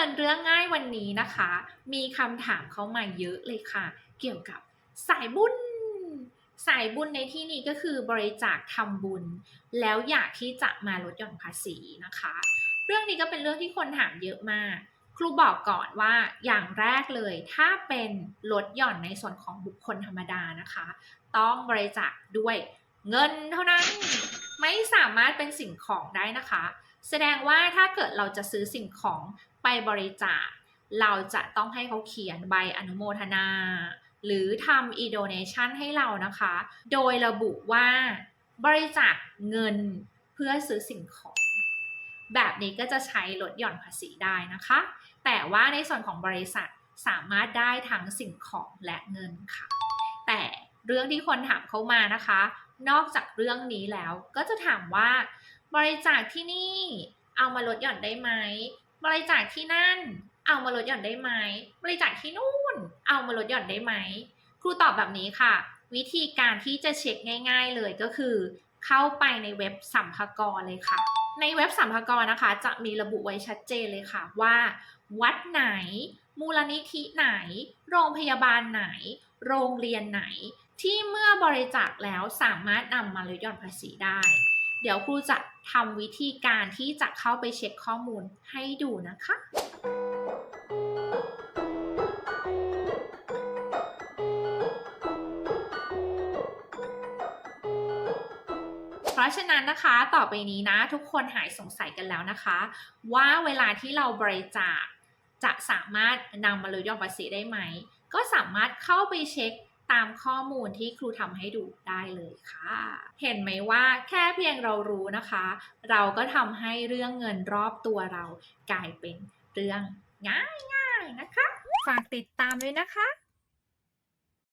ินเรื่องง่ายวันนี้นะคะ มีคำถามเข้ามาเยอะเลยค่ะ เกี่ยวกับสายบุญ สายบุญในที่นี้ก็คือบริจาคทำบุญ แล้วอยากที่จะมาลดหย่อนภาษีนะคะ เรื่องนี้ก็เป็นเรื่องที่คนถามเยอะมาก ครูบอกก่อนว่าอย่างแรกเลย ถ้าเป็นลดหย่อนในส่วนของบุคคลธรรมดานะคะ ต้องบริจาคด้วยเงินเท่านั้นไม่สามารถเป็นสิ่งของได้นะคะ แสดงว่าถ้าเกิดเราจะซื้อสิ่งของ ไปบริจาค เราจะต้องให้เขาเขียนใบอนุโมทนา หรือทำ e-donation ให้เรานะคะ โดยระบุว่าบริจาคเงินเพื่อซื้อสิ่งของ แบบนี้ก็จะใช้ลดหย่อนภาษีได้นะคะ แต่ว่าในส่วนของบริษัทสามารถได้ทั้งสิ่งของและเงินค่ะ แต่เรื่องที่คนถามเข้ามานะคะ นอกจากเรื่องนี้แล้วก็จะถามว่า บริจาคที่นี่เอามาลดหย่อนได้ไหม บริจาคที่นั่น เอามาลดหย่อนได้ไหม บริจาคที่นู่น เอามาลดหย่อนได้ไหม ครูตอบแบบนี้ค่ะ วิธีการที่จะเช็คง่าย ๆ เลยก็คือ เข้าไปในเว็บสัมภากรเลยค่ะ ในเว็บสัมภากรนะคะ จะมีระบุไว้ชัดเจนเลยค่ะว่า วัดไหน มูลนิธิไหน โรงพยาบาลไหน โรงเรียนไหน ที่เมื่อบริจาคแล้วสามารถนำมาลดหย่อนภาษีได้ เดี๋ยวครูจะทำวิธีการที่จะเข้าไปเช็คข้อมูลให้ดูนะคะเพราะฉะนั้นนะคะต่อไปนี้นะ ทุกคนหายสงสัยกันแล้วนะคะ ว่าเวลาที่เราบริจาคจะสามารถนำมาลดหย่อนภาษีได้ไหม ก็สามารถเข้าไปเช็ค ตามข้อมูลที่ครูทำให้ดูได้เลยค่ะ เห็นไหมว่าแค่เพียงเรารู้นะคะ เราก็ทำให้เรื่องเงินรอบตัวเรากลายเป็นเรื่องง่ายๆนะคะ ฝากติดตามด้วยนะคะ